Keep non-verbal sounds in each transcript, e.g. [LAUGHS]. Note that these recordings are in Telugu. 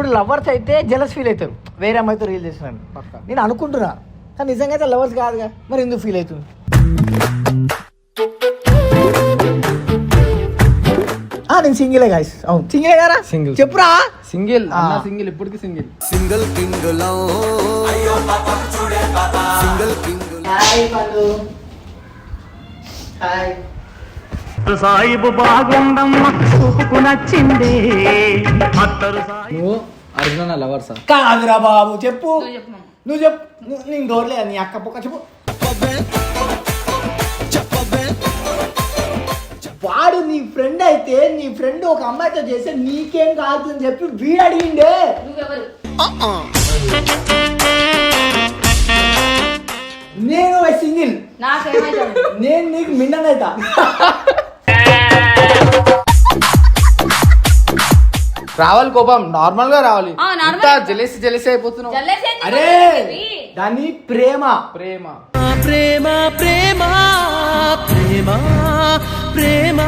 ఇప్పుడు లవర్స్ అయితే జలస్ ఫీల్ అవుతారు. వేరే అమ్మాయితో రీల్ చేస్తున్నాను. నేను అనుకుంటున్నా. కానీ నిజంగా అయితే లవర్స్ కాదుగా. మరి ఎందుకు ఫీల్ అవుతుంది? ఆ, నేను సింగిలే గాయస్ అవును. సింగిలే గారా? Single. చెప్పురా. సింగిల్ సింగిల్ ఇప్పటికి single single king single king hi hi సాయిబు చూపుకు నచ్చింది. నువ్వు అర్జున లవర్సా కాదురా బాబు చెప్పు. నువ్వు చెప్పు నేను దోరలేదు నీ అక్క పొక్క చెప్పు. వాడు నీ ఫ్రెండ్ అయితే నీ ఫ్రెండ్ ఒక అమ్మాయితో చేస్తే నీకేం కాదు అని చెప్పి వీడు అడిగిండే. నేను సింగిల్. నేను నీకు మిన్ననైతా. [LAUGHS] రావాలి కోపం నార్మల్గా రావాలి. ఆ, normal. జెలిసి జెలిసి అయిపోతున్నావు. అరే? దాని ప్రేమ. ప్రేమ ప్రేమ ప్రేమ ప్రేమ ప్రేమ.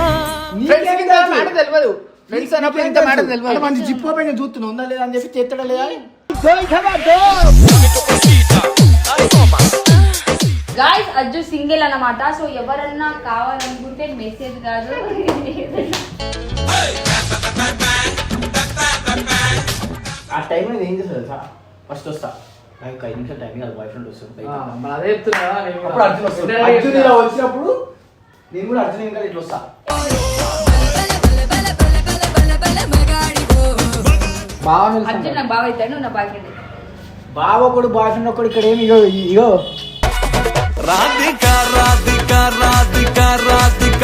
ఇంత తెలుసు? మాట తెలియదు ఫ్రెండ్స్ అన్నప్పుడు ఇంత మాట తెలియదు మంచి జిప్ ఓపెన్ చూస్తున్నా ఉందా లేదా అని చెప్పి చేస్తాడా లేదా? గాయ్స్ అజ్జు సింగిల్ అన్నమాట. సో ఎవరన్నా కావాలనుకుంటే మెసేజ్ కాదు. ఆ టైం అనేది ఏం చేస్తుంది తెలుసా? ఫస్ట్ వస్తా. నాకు ఒక ఐదు నిమిషాలు టైం కాదు బాయ్ ఫ్రెండ్ వస్తుంది అదే చెప్తున్నా నేను కూడా. అప్పుడు అర్జున్ వస్తుంది. అర్జున్. ఇలా వచ్చినప్పుడు నేను కూడా అర్జున్ ఇంకా ఇట్లా వస్తా. బాగా అర్జున్. నాకు? బాగా అవుతాడు నువ్వు నా బాయ్ ఫ్రెండ్ బావ ఒకడు బాయ్ ఫ్రెండ్ ఒకడు ఇక్కడ ఏమి? ఇగో ఇగో. రాధిక రాధిక రాధిక రాధిక.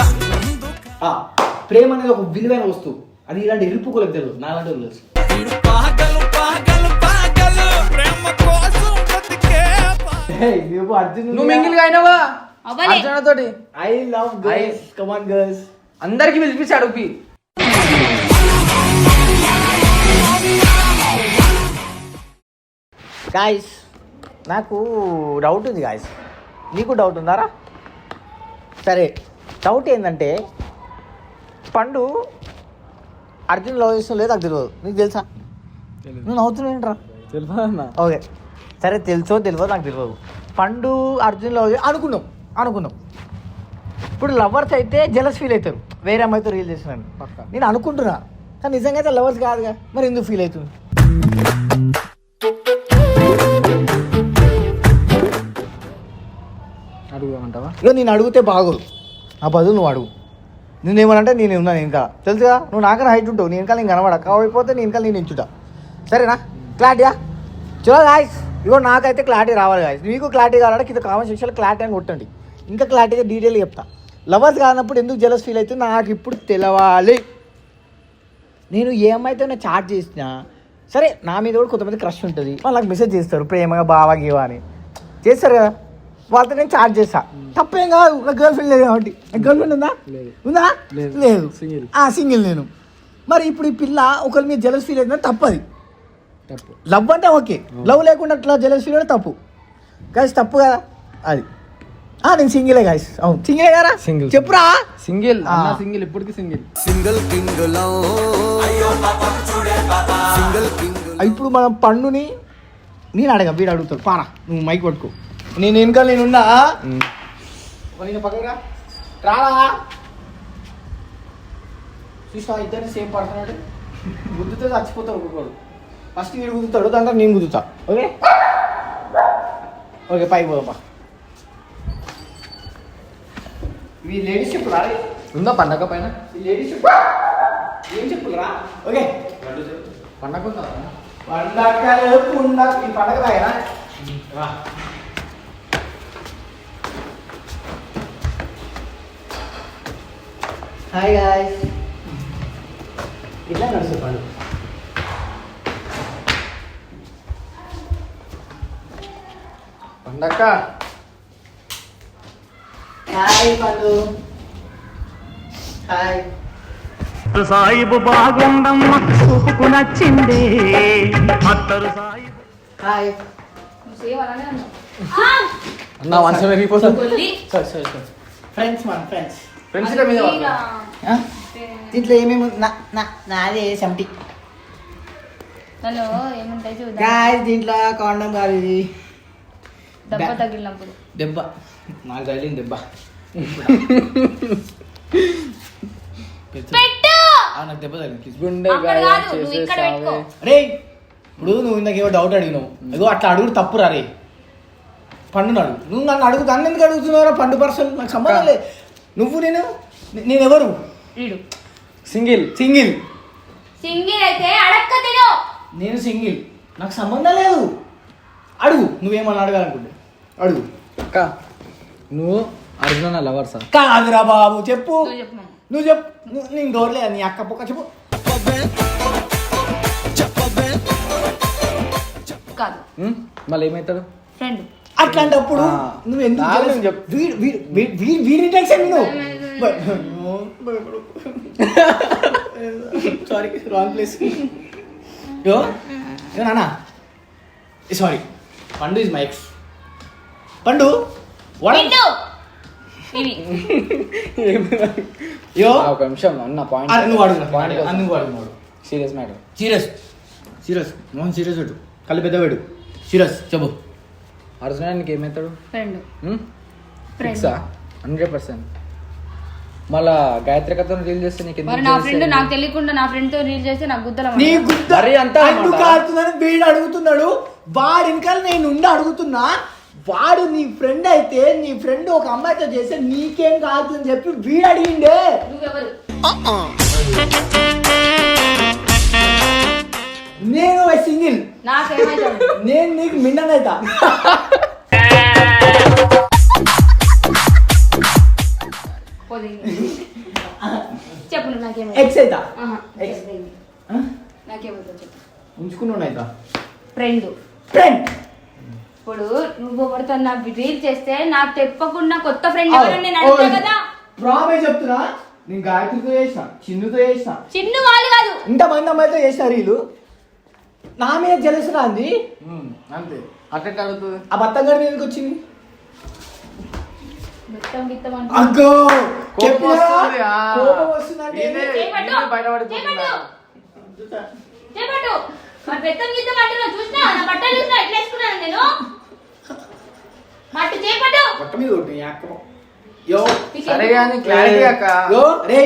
ఆ, ప్రేమ అనేది ఒక విలువైన వస్తువు. అది ఇలాంటి ఇరుపుకోలకు తెలియదు నా లాంటి వాళ్ళు తెలుసు. నువ్వు అర్జున్ నువ్వు మింగిల్గా అయినావా. అర్జున తోటి I love girls come on girls అందరికి పిలిపించి అడుగు గాయస్ నాకు డౌట్ ఉంది గాయస్ నీకు డౌట్ ఉందారా? సరే డౌట్ ఏంటంటే పండు అర్జున్ లవ్ చేస్తున్నా లేదు నాకు తెలియదు నీకు తెలుసా? నువ్వు నవ్వుతున్నావు ఏంట్రా ఓకే. సరే తెలుసో తెలియదో నాకు తెలియదు. పండు అర్జున్ లవ్ అనుకున్నాం అనుకున్నాం. ఇప్పుడు లవర్స్ అయితే జలస్ ఫీల్ అవుతారు. వేరే అమ్మాయితో రీల్ చేస్తున్నాను. పక్కా. నేను అనుకుంటున్నా. కానీ నిజంగా అయితే లవర్స్ కాదుగా. మరి ఎందుకు ఫీల్ అవుతుంది? అడుగుదామంటావా? ఇక నేను అడిగితే బాగోదు. ఆ బదులు నువ్వు అడుగు. నేనేమనంటే నేను ఉన్నాను ఇంకా. తెలుసుగా? నువ్వు నాకన్నా హైట్ ఉంటావు. నేను ఇంకా నేను కనబడ కావైపోతే నేను ఇంకా నేను ఎంచుతా. సరేనా? క్లారిటీయా చలో గాయస్ ఇగో నాకైతే క్లారిటీ రావాలి గాయస్ మీకు క్లారిటీ కావాలంటే కింద కామెంట్ సెక్షన్లో క్లారిటీ అని కొట్టండి. ఇంకా క్లారిటీగా డీటెయిల్ చెప్తా. లవర్స్ కానప్పుడు ఎందుకు జలస్ ఫీల్ అవుతుంది? నాకు ఇప్పుడు తెలవాలి. నేను ఏ అమ్మాయితోనే చాట్ చేసినా సరే నా మీద కూడా కొంతమంది క్రష్ ఉంటుంది. వాళ్ళకి మెసేజ్ చేస్తారు ప్రేమగా బావా గీవా అని. చేస్తారు కదా? వాళ్ళతో నేను చాట్ చేస్తా. తప్పేం కాదు నా గర్ల్ ఫ్రెండ్ లేదు కాబట్టి. గర్ల్ ఫ్రెండ్ ఉందా? లేదు. ఉందా? లేదు. సింగిల్ నేను. మరి ఇప్పుడు ఈ పిల్ల ఒకరి మీద జలస్ ఫీల్ అవుతుందా? తప్పది. తప్పు లవ్ అంటే ఓకే. లవ్ లేకుండా అట్లా జలస్ ఫీల్ అయితే తప్పు. గాయస్ తప్పు కదా? అది. ఆ నేను సింగిలే గాయస్ అవును. సింగిలే కదా? Single. చెప్పురా? సింగిల్ సింగిల్ ఇప్పటికి single single king single king ఇప్పుడు మనం పండుని నేను అడగ వీడు అడుగుతాడు. పారా నువ్వు మైక్ పట్టుకో. నేను వెనకాల నేను ఉన్నా. నేను పక్కగా రారా? చూసా ఇద్దరిని సేమ్ పడుతున్నాడు గుద్దుతో చచ్చిపోతాడు ఒక్కొక్కడు. ఫస్ట్ వీడు గుద్దుతాడు దాంట్లో నేను గుద్దుతా. ఓకే? ఓకే పైకి పోదాం ఇవి లేడీస్ చెప్పురా? రే? ఉందా పండగ పైన? ఈ లేడీస్ చెప్పు. ఏం చెప్పురా? ఓకే. పండగ ఉందా పండగలు పుండ ఈ పండగ రాయరా హాయ్ గాయ్స్ ఇలా నడుస్తు పండు. పండగ హాయ్ పండు హాయ్. సాయిబు బాగుండమ్మ చూపుకు నచ్చింది. అత్తరు సాయిబు హాయ్. అన్న once. Sorry sorry sorry. Friends మన ఫ్రెండ్స్ ఫ్రెండ్స్ మీద. దీంట్లో ఏమేమి నా నా నాదే సెంటీ దానిలో ఏముంటాయి చూద్దాం. దీంట్లో కాండం కాదు ఇది దెబ్బ తగిలినప్పుడు. దెబ్బ. నాకు తగిలింది దెబ్బ. పెట్టు! ఆ, నాకు దెబ్బ తగిలింది. ఇప్పుడు నువ్వు ఇందాక ఏమో డౌట్ అడిగినావు. అదిగో అట్లా అడుగుడు తప్పు రే. పండును అడుగు. నువ్వు నన్ను అడుగు నన్ను ఎందుకు అడుగుతున్నావు పండు పర్సన్ నాకు సంబంధం లేదు. నువ్వు నేను నేను ఎవరు వీడు సింగిల్. సింగిల్. సింగిల్ అయితే అడక్క తిను. నేను సింగిల్. నాకు సంబంధం లేదు. అడుగు నువ్వేమన్నా అడగాలనుకుంటే. అడుగు. అక్క నువ్వు అర్జున నా లవర్ సార్ కాదురా బాబు చెప్పు. నువ్వు చెప్పు. నువ్వు చెప్పు. నువ్వు- నేను డోర్లే నీ అక్క పొక్క చెప్పు. కాదు. మళ్ళీ ఏమవుతాడు ఫ్రెండ్ అట్లాంటప్పుడు ఆ. నువ్వు ఎందుకు నాకు jealous? నేను చెప్- వీడు వీడు వీడు- వీడు వీడి టెన్షన్ నేను సారీ రాంగ్ ప్లేస్ యో యో నానా. సారీ పండు ఇస్ మైక్స్ పండు [LAUGHS] యో. ఒక నిమిషం అన్న పాయింట్ నువ్వు అడుగు. పాయింట్ ఆ, నువ్వు అడుగు నువ్వు అడుగు serious matter serious serious Mohan serious పెట్టు. కళ్ళు పెద్ద పెట్టు. సీరియస్ చెప్పు. అర్జున నీకు ఏమవుతాడు ఫ్రెండ్. ఫ్రెండ్ హండ్రెడ్ పర్సెంట్ మళ్ళా గాయత్రి కథ రీల్ చేస్తే నీకు మరి నా ఫ్రెండ్? నాకు తెలియకుండా నా ఫ్రెండ్తో రీల్ చేస్తే నాకు గుద్దల నీ. గుద్ద మరి అంత అడ్డు? కారుతుందని వీడు అడుగుతున్నాడు. వాడి వెనకాల నేను ఉండి అడుగుతున్నా. వాడు నీ ఫ్రెండ్ అయితే నీ ఫ్రెండ్ ఒక అమ్మాయితో చేస్తే నీకేం కాదుని చెప్పి వీడు అడిగిండే నేను సింగిల్. నేను నీకు పోనీ. చెప్పు నాకేమై ఎక్స్ అయితా. చెప్పు. ఫ్రెండ్ ఫ్రెండ్ ఇప్పుడు నువ్వు ఎవరితో నాకు రీల్ చేస్తే నాకు చెప్పకుండా కొత్త ఫ్రెండ్ ఎవరు నేను కదా? ప్రామే చెప్తున్నా నేను గాయత్రితో చేసిన చిన్నుతో చేసిన. చిన్ను వాళ్ళు కాదు. ఇంతమంది అమ్మాయితో చేసిన రీలు నా మీద జలసరా అంది. ఉమ్, అంతే. అడుగుతుంది ఆ బత్తంగాడి మీదకి వచ్చింది. మొత్తం గిత్తం అంటే అగ్గో! కోపం చెప్పినా? వస్తుంది, ఆ. కోపం వస్తుందంటే ఈయనే- చేపట్టు. ఈయనే బయటపడిపోతుందా? చేపట్టు. చేపట్టు మరి పెద్దం గిద్దం అంటున్నావు చూసినా నా బట్టలు చూసినా ఎట్లా వేసుకున్నాను నేను? మట్టు చేపట్టు. పొట్ట మీద కొట్టు, ఈ అక్క. యో. సరే కానీ క్లారిటీ అక్క. యో. రే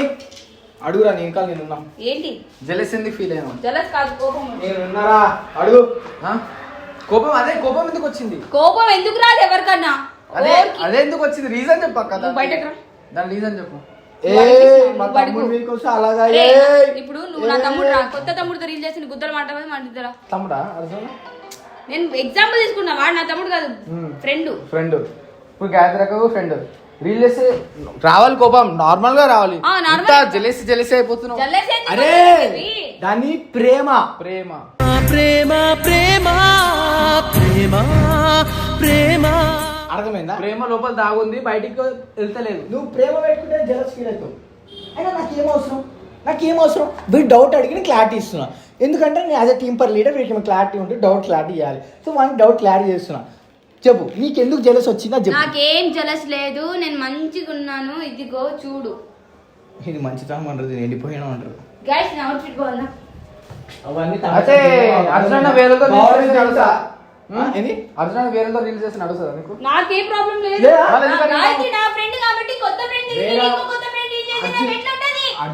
అడుగురా నేను ఇంకా నేనున్నా ఏంటి? జెలస్ ఎందుకు ఫీల్ అయ్యాను జలస్ కాదు కోపం నేనున్నారా అడుగు. కోపం అదే కోపం ఎందుకు వచ్చింది? కోపం ఎందుకు రాదు ఎవరికన్నా? అదే. అదే ఎందుకు వచ్చింది? రీజన్ చెప్పు అక్క నువ్వు బయటకు రా. దాని రీజన్ చెప్పు. ఏ మా. ఇప్పుడు నువ్వు నా. తమ్ముడు రా కొత్త తమ్ముడితో రీల్ చేసి గుద్దలు మాట మాట్లాడతారా తమ్ముడా అర్జున నేను ఎగ్జాంపుల్ తీసుకున్నా వాడు నా తమ్ముడు కాదు ఫ్రెండ్ ఫ్రెండ్ ఇప్పుడు గాయత్రి ఫ్రెండ్ రీల్ చేస్తే రావాలి కోపం నార్మల్గా రావాలి. గా. జెలసి జెలసి అయిపోతున్నావు. అరే? దాన్ని ప్రేమ. ప్రేమ. ప్రేమ ప్రేమ ప్రేమ ప్రేమ. అర్థమైందా? ప్రేమ లోపల దాగుంది బయటికి వెళ్తలేదు. నువ్వు ప్రేమ పెట్టుకుంటే జలస్ ఫీల్ అవుతావు. అయినా నాకేం అవసరం? నాకేం అవసరం వీడు డౌట్ అడిగిన క్లారిటీ ఇస్తున్నా. ఎందుకంటే నేను as a team per leader వీడికి క్లారిటీ ఉంటే డౌట్ క్లారిటీ ఇవ్వాలి సో వానికి డౌట్ క్లారిటీ చేస్తున్నా. చెప్పు నీకు ఎందుకు జలస్ వచ్చిందా చెప్పు. నాకేం జలస్ లేదు నేను మంచిగా ఉన్నాను ఇదిగో చూడు. ఇది మంచితనం అంటారు ఇది ఎండిపోయినా అంటారు. గైస్ నా అవుట్ఫిట్ బాగుందా అవన్నీ అయితే అర్జున వేరేతో రీల్స్ ఏంది? అర్జున వేరేతో రీల్స్ చేసి నడుస్తుందా నీకు? నాకేం ప్రాబ్లం లేదు.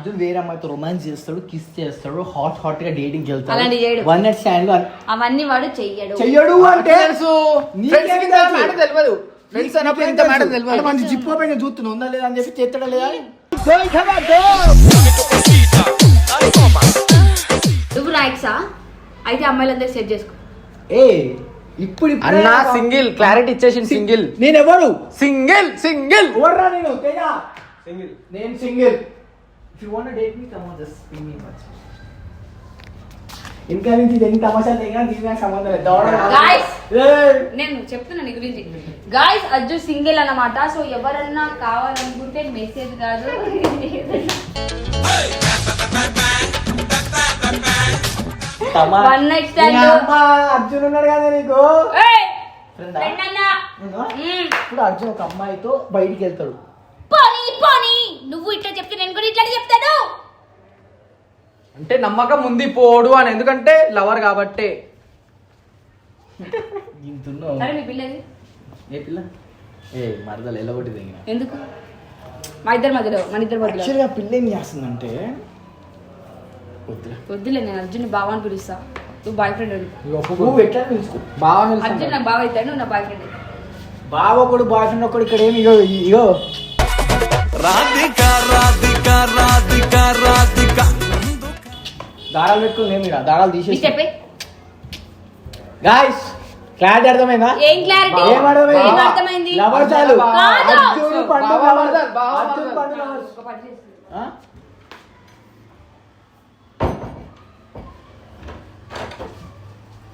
అర్జున్ వేరే అమ్మాయితో రొమాన్స్ చేస్తాడు కిస్ చేస్తాడు హాట్ హాట్గా డేటింగ్. వెళ్తాడు. వన్ నైట్ స్టాండ్లో అవన్నీ వాడు చెయ్యడు. చెయ్యడు అంటే తెలుసు. తెలియదు ఫ్రెండ్స్ అన్నప్పుడు ఇంత మ్యాటర్ అంటే తెలియదు మంచి జిప్ ఓపెన్ చూస్తున్నా ఉందా లేదా అని చెప్పి చేస్తాడా లేదా? నువ్వు అయితే అమ్మాయిలందరూ సెట్ చేసుకో. ఏ ఇప్పుడు అన్న సింగిల్ క్లారిటీ ఇచ్చేసింది సింగిల్ నేను ఎవరు? సింగిల్ సింగిల్ ఎవర్రా నేను? తేజ? సింగిల్ నేను single if you want date me come on just ping me much ఇంకా నుంచి ఇది ఎన్ని తమాషాలు తెగినా దీని నాకు సంబంధం లేదు! ఏయ్! నేను చెప్తున్నా నీ గురించి. గాయస్ అజ్జు సింగిల్ అన్నమాట. సో ఎవరన్నా కావాలనుకుంటే మెసేజ్ కాదు. తమా- One night stand. నీ అమ్మ అర్జున్ ఉన్నాడు కదా నీకు. ఇప్పుడు అర్జున్ ఒక అమ్మాయితో బయటికి వెళ్తాడు. పోనీ పోనీ. నువ్వు ఇట్లా చెప్తే నేను కూడా ఇట్లా చెప్తాను. అంటే నమ్మకం ఉంది పోడు అని. ఎందుకంటే లవర్ కాబట్టే. సరే మీ పిల్లది? ఏ పిల్ల? ఏ మరదలు ఎల్లగొట్టి దిగిన ఎందుకు? మా ఇద్దరి మధ్యలో మన ఇద్దరి మధ్యలో. యాక్చువల్గా పిల్ల ఏం చేస్తుందంటే వద్దులే. వద్దులే నేను అర్జున్ బావ అని పిలుస్తా. నువ్వు బాయ్ ఫ్రెండ్ నువ్వు ఎట్లా పిలుచుకో బాగా అర్జున్ నాకు బావ అవుతాడు నువ్వు నా బాయ్ ఫ్రెండ్ బావ ఒకడు బాయ్ ఫ్రెండ్ ఒకడు ఇక్కడ ఏమి ఇగో ఇగో. రాధిక రాధిక రాధిక రాధిక దారాలు పెట్టుకుని ఏమి ఇక దారాలు తీసేసి చెప్పే గాయస్ క్లారిటీ అర్థమైందా ఏం క్లారిటీ ఏం అర్థమైంది? ఏం అర్థమైంది లవర్ చాలు కాదు. అర్జున్ పండు బావ అర్జున్. పండు. ఆ?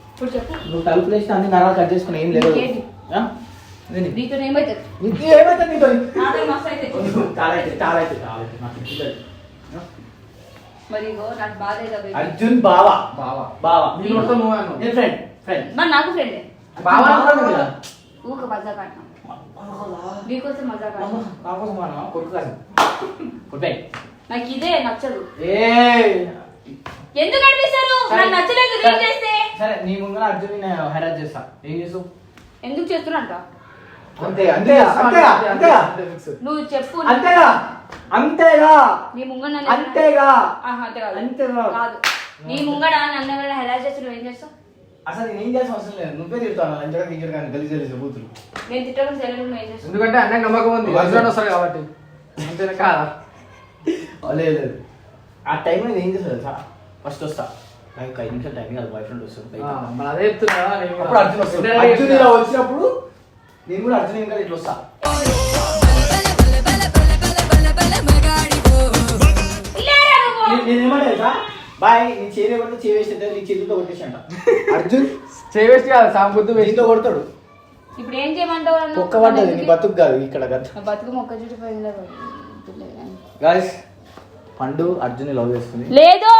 ఇప్పుడు చెప్పు నువ్వు తలుపులు వేసిన అన్ని నరాలు కట్ చేసుకుని ఏం లేదు? ఆ? నీతో నీకు నీతో చాలా అయితే చాలా చాలా నాకు. అర్జున్ బావా. బావా. బావా. నేను కొడతా నువ్వు అన్నావు. నేను ఫ్రెండ్ ఫ్రెండ్. మరి నాకు ఫ్రెండే. బావా అన్నావు కదా. ఊక మజా కాడినా నీకోసం కొడుకు కాదు. నాకు ఇదే నచ్చదు. ఏ. ఎందుకు అనిపిస్తారు? నాకు నచ్చలేదు చేస్తే? సరే నీ ముందర అర్జున్ నేను హెరాస్ చేస్తా. ఏం చేస్తావు? ఎందుకు చేస్తున్నట్ట అంతే అంతేగా అంతేగా అంతేగా. నువ్వు చెప్పు అంతేగా అంతేగా. నీ ముంగడ అంతేగా. ఆహా, అంతే కాదు. అంతేగా. కాదు. నీ ముంగడ నన్ను ఎవరైనా హెరాస్ చేస్తే నువ్వు ఏం చేస్తావు? అసలు నేను ఏం చేయాల్సిన అవసరం లేదు. నువ్వే తిడతాను లంచగా గింజలు కానీ గలీజ్ గలీజ్ బూతులు నేను తిట్టడం సరే నువ్వు ఏం చేస్తావు? ఎందుకంటే అన్నకి నమ్మకం ఉంది. అర్జున్ వస్తాడు కాబట్టి. అంతేనా? కాదా? లేదు లేదు. ఆ టైంలో నేను ఏం చేస్తాను తెలుసా? ఫస్ట్ వస్తా. నాకు ఐదు నిమిషాలు టైం కాదు బాయ్ ఫ్రెండ్ వస్తుంది అదే చెప్తున్నా అర్జున్ వచ్చినప్పుడు నేను కూడా అర్జున్ ఇంకా ఇట్లా వస్తా. తెలుసా? బాయ్ నీ చేతి కొడితే చేయి వేస్తే నీ చేతితో కొట్టేసి అంట అర్జున్ చేవేస్ట్ కాదు సాంబుద్దు వేస్ట్. చేతితో కొడతాడు. ఇప్పుడు ఏం చేయమంటావు? ఒక్క పడ్డది నీ బతుకు కాదు ఇక్కడ బతుకు మొక్క చుట్టూ పోయిందా? గాయస్ పండు అర్జున్ లవ్ చేస్తుంది. లేదు!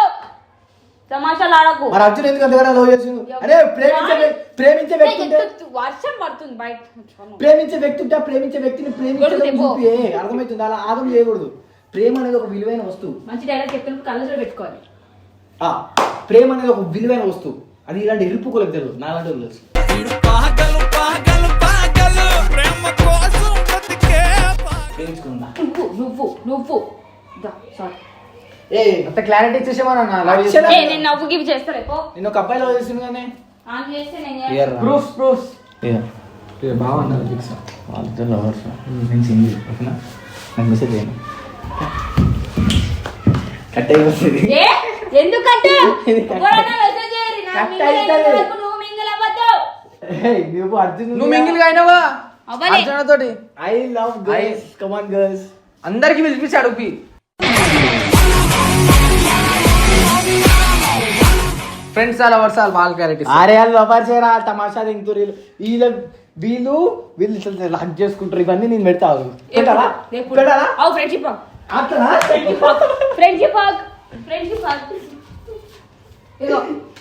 ఆడకు మరి అర్జున్ ఎందుకు అంతగానో లవ్ అరే ప్రేమించే ప్రేమించే వ్యక్తి ఉంటే ఎంత వర్షం పడుతుంది బయట? ప్రేమించే వ్యక్తి ఉంటే ఆ ప్రేమించే వ్యక్తిని ప్రేమించడం గొడుగు తెపో. చూపి అర్థమవుతుంది? అలా ఆగం చేయకూడదు. ప్రేమ అనేది ఒక విలువైన వస్తువు. మంచి డైలాగ్ చెప్పినప్పుడు కళ్ళలో పెట్టుకోవాలి. ఆ ప్రేమ అనేది ఒక విలువైన వస్తువు. అది ఇలాంటి ఇరుపుకులకు తెలియదు. నాలాంటి తెలుసు. పాగలు పాగలు పాగలు. ప్రేమ కోసం బతికే పాగలు. ప్రేమించుకున్నా నువ్వు నువ్వు నువ్వు. సారీ ఏ అంత క్లారిటీ ఇచ్చేసేమన్నా లవ్ అక్షర- ఏ నేను నవ్వు గివ్ చేస్తా రేపు. నేను ఒక అబ్బాయి లవ్ కానీ. ఆన్ చేస్తే నేను చేస్తా. ప్రూఫ్స్ ప్రూఫ్స్ ఏ. బాగా అన్నారు ఫిక్స్ వాళ్ళతో లవర్స్ నేను సింగిల్ ఓకేనా? నాకు మెసేజ్ చేయను. కట్ అయిపోతుంది. ఏ? ఎందుకంటే ఇది కట్ ఎవరైనా మెసేజ్ చేయరు. నా కట్ మింగిల్ అయితది. అయ్యేంత వరకు నువ్వు మింగిల్ అవ్వద్దు. Hey, నువ్వు అర్జున్ నువ్వు మింగిల్ అయినావా? అవ్వలే. అర్జున్ తోటి I love girls come on girls అందరికి పిలిపించి అడుగుపి ఫ్రెండ్స్ చాలా వర్షాలు వాళ్ళ క్లారిటీ ఆరే వాళ్ళు లవర్ చేయరా? తమాషా దింగుతారు వీళ్ళు వీళ్ళ వీళ్ళు వీళ్ళు ఇట్లా లాక్ చేసుకుంటారు ఇవన్నీ నేను పెడతా. పెట్టాలా? పెట్టాలా ఫ్రెండ్షిప్ ఫ్రెండ్షిప్ ఫ్రెండ్షిప్ ఫ్రెండ్షిప్